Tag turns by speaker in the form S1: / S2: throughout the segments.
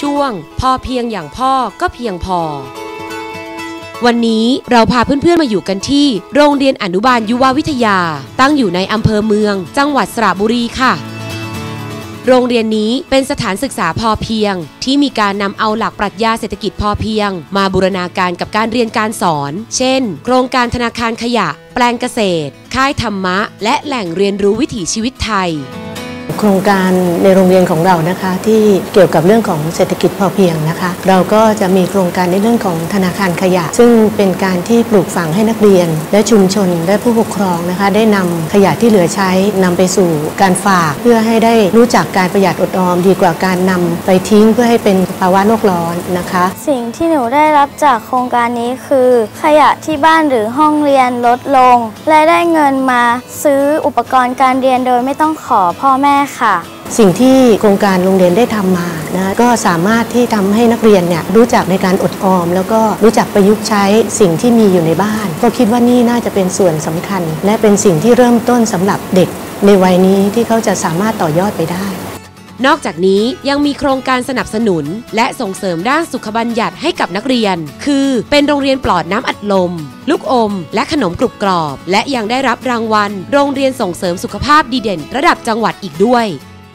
S1: ช่วง พอเพียงอย่างพ่อก็เพียงพอ วันนี้เราพาเพื่อนๆมาอยู่กันที่ โรงเรียนอนุบาลยุววิทยา ตั้งอยู่ในอำเภอเมือง จังหวัดสระบุรีค่ะโรงเรียนนี้เป็นสถานศึกษาพอเพียง ที่มีการนำเอาหลักปรัชญาเศรษฐกิจพอเพียง มาบูรณาการกับการเรียนการสอน เช่น โครงการธนาคารขยะ แปลงเกษตร ค่ายธรรมะ และแหล่งเรียนรู้วิถีชีวิตไทย
S2: โครงการในโรงเรียนของเรานะคะ ที่เกี่ยวกับเรื่องของเศรษฐกิจพอเพียงนะคะ เราก็จะมีโครงการในเรื่องของธนาคารขยะ ซึ่งเป็นการที่ปลูกฝังให้นักเรียน และชุมชนและผู้ปกครองนะคะ ได้นำขยะที่เหลือใช้นำไปสู่การฝาก เพื่อให้ได้รู้จักการประหยัดอดออม ดีกว่าการนำไปทิ้งเพื่อให้เป็นภาวะโลกร้อนนะคะ
S3: สิ่งที่หนูได้รับจากโครงการนี้คือ ขยะที่บ้านหรือห้องเรียนลดลง และได้เงินมาซื้ออุปกรณ์การเรียนโดยไม่ต้องขอพ่อแม่ค่ะ
S2: สิ่งที่โครงการโรงเรียนได้ทำมานะก็สามารถที่ทำให้นักเรียนเนี่ยรู้จักในการอดออม แล้วก็รู้จักประยุกต์ใช้สิ่งที่มีอยู่ในบ้าน ก็คิดว่านี่น่าจะเป็นส่วนสำคัญ และเป็นสิ่งที่เริ่มต้นสำหรับเด็กในวัยนี้ที่เขาจะสามารถต่อยอดไปได้
S1: นอกจากนี้ยังมีโครงการสนับสนุน และส่งเสริมด้านสุขบัญญัติให้กับนักเรียน คือเป็นโรงเรียนปลอดน้ำอัดลม ลูกอม และขนมกรุบกรอบ และยังได้รับรางวัล โรงเรียนส่งเสริมสุขภาพดีเด่น ระดับจังหวัดอีกด้วย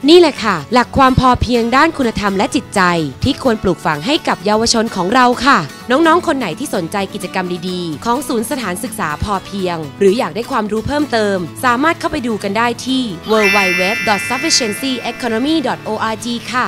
S1: นี่แหละค่ะ หลักความพอเพียงด้านคุณธรรมและจิตใจ ที่ควรปลูกฝังให้กับเยาวชนของเราค่ะ น้องๆ คนไหนที่สนใจกิจกรรมดีๆ ของศูนย์สถานศึกษาพอเพียง หรืออยากได้ความรู้เพิ่มเติม สามารถเข้าไปดูกันได้ที่ www.sufficiencyeconomy.org ค่ะ